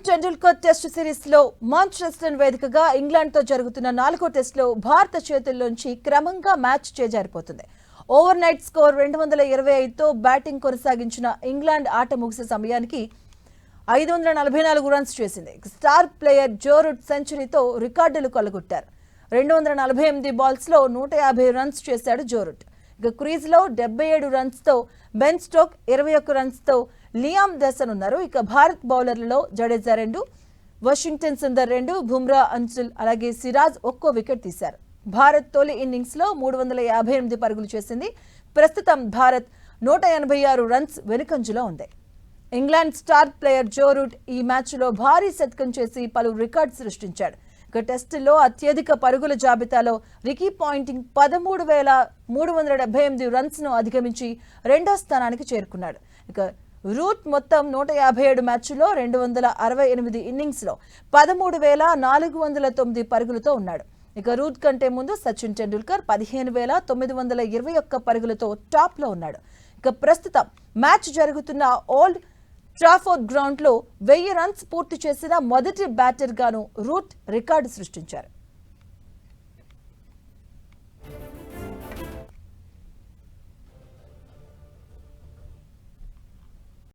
Tendulkar test సిరీస్లో Manchester వేదికగా ఇంగ్లాండ్తో జరుగుతున్న నాలుగో టెస్ట్లో భారత చేతుల్లోంచి క్రమంగా మ్యాచ్ చేజారిపోతుంది. ఓవర్ నైట్ స్కోర్ రెండు వందల ఇరవై ఐదుతో బ్యాటింగ్ కొనసాగించిన ఇంగ్లాండ్ ఆట ముగిసే సమయానికి ఐదు వందల నలభై నాలుగు రన్స్ చేసింది. స్టార్ ప్లేయర్ జో రూట్ సెంచరీతో రికార్డులు కొలగొట్టారు రెండు వందల నలభై ఎనిమిది బాల్స్లో నూట యాభై రన్స్ చేశాడు జోరుట్ ఇక క్రీజ్లో డెబ్బై ఏడు రన్స్తో బెన్ స్టోక్ ఇరవై ఒక్క రన్స్తో లియామ్ దసన్ ఉన్నారు. ఇక భారత్ బౌలర్లలో జడేజా రెండు వాషింగ్టన్ సుందర్ రెండు బుమ్రా అన్సుల్ అలాగే సిరాజ్ ఒక్కో వికెట్ తీశారు. భారత్ తొలి ఇన్నింగ్స్లో మూడు వందల యాభై ఎనిమిది పరుగులు చేసింది. ప్రస్తుతం భారత్ నూట ఎనభై ఆరు రన్స్ వెనుకంజులో ఉంది. England star player Joe Root ఈ మ్యాచ్లో భారీ శతకం చేసి పలు రికార్డ్స్ సృష్టించాడు. ఇక టెస్టులో అత్యధిక పరుగుల జాబితాలో రికీ పాయింటింగ్ పదమూడు వేల మూడు వందల డెబ్బై ఎనిమిది రన్స్ను అధిగమించి రెండో స్థానానికి చేరుకున్నాడు. ఇక రూట్ మొత్తం నూట యాభై ఏడు మ్యాచ్లో రెండు వందల అరవై ఎనిమిది ఇన్నింగ్స్లో పదమూడు వేల నాలుగు వందల తొమ్మిది పరుగులతో ఉన్నాడు. ఇక రూట్ కంటే ముందు సచిన్ టెండూల్కర్ పదిహేను వేల తొమ్మిది వందల ఇరవై ఒక్క పరుగులతో టాప్లో ఉన్నాడు. ఇక ప్రస్తుతం మ్యాచ్ జరుగుతున్న ఓల్డ్ ట్రాఫోర్డ్ గ్రౌండ్లో వెయ్యి రన్స్ పూర్తి చేసిన మొదటి బ్యాటర్గాను రూట్ రికార్డు సృష్టించారు.